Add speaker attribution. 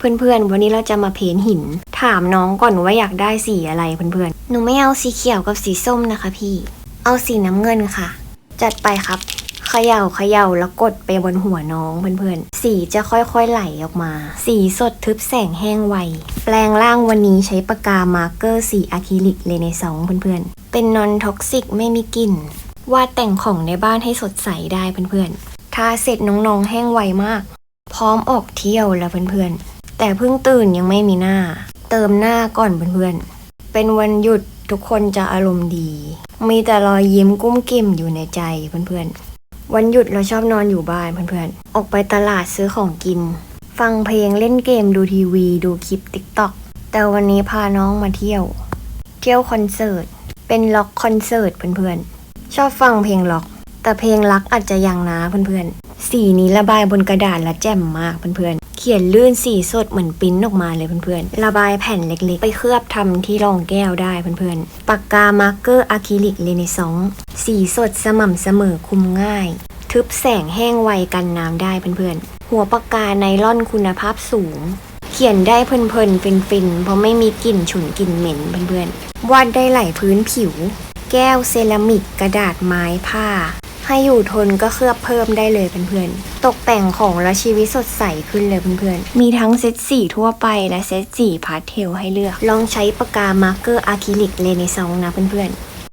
Speaker 1: เพื่อนๆ วันนี้เราจะมาเพ้นหิน ถามน้องก่อนว่าอยากได้สีอะไรเพื่อนๆ หนูไม่เอาสีเขียวกับสีส้มนะคะพี่ เอาสีน้ำเงินค่ะ จัดไปครับเขย่าเขย่าแล้วกดไปบนหัวน้องเพื่อนๆ สีจะค่อยๆไหลออกมา สีสดทึบแสงแห้งไว แปลงร่างวันนี้ใช้ปากกามาร์กเกอร์สีอะคริลิกเลเนซองเพื่อนๆ เป็นนอนท็อกซิกไม่มีกลิ่น วาดแต่งของในบ้านให้สดใสได้เพื่อนๆ ทาเสร็จน้องๆแห้งไวมาก พร้อมออกเที่ยวแล้วเพื่อนๆ แต่เพิ่งตื่นยังไม่มีหน้า เติมหน้าก่อนเพื่อนๆ เป็นวันหยุดทุกคนจะอารมณ์ดี มีแต่รอยยิ้มกุ้มกิ่มอยู่ในใจเพื่อนๆ วันหยุดเราชอบนอนอยู่บ้านเพื่อนๆ ออกไปตลาดซื้อของกิน ฟังเพลงเล่นเกมดูทีวี ดูคลิปติ๊กต็อกแต่วันนี้พาน้องมาเที่ยว เที่ยวคอนเสิร์ต เป็นล็อกคอนเสิร์ตเพื่อนๆ ชอบฟังเพลงล็อก แต่เพลงรักอาจจะยังนะเพื่อนๆ สีนี้ระบายบนกระดาษและแจ่มมากเพื่อนๆ เขียนลื่นสีสดเหมือนปิ้นออกมาเลยเพื่อนๆ ระบายแผ่นเล็กๆ ไปเคลือบทำที่รองแก้วได้เพื่อนๆ ปากกามาร์กเกอร์อะคริลิกเลนซองสีสดสม่ำเสมอคุมง่าย ทึบแสงแห้งไวกันน้ำได้เพื่อนๆ หัวปากกาไนล่อนคุณภาพสูง เขียนได้เพลินๆฟินๆเพราะไม่มีกลิ่นฉุนกลิ่นเหม็นเพื่อนๆ วาดได้หลายพื้นผิว แก้วเซรามิกกระดาษไม้ผ้า ให้อยู่ทนก็เคลือบเพิ่มได้เลยเพื่อนๆ ตกแต่งของและชีวิตสดใสขึ้นเลยเพื่อนๆ มีทั้งเซตสีทั่วไปและเซตสีพาสเทลให้เลือก ลองใช้ปากกามาร์กเกอร์อะคริลิกเลเนซองนะเพื่อนๆ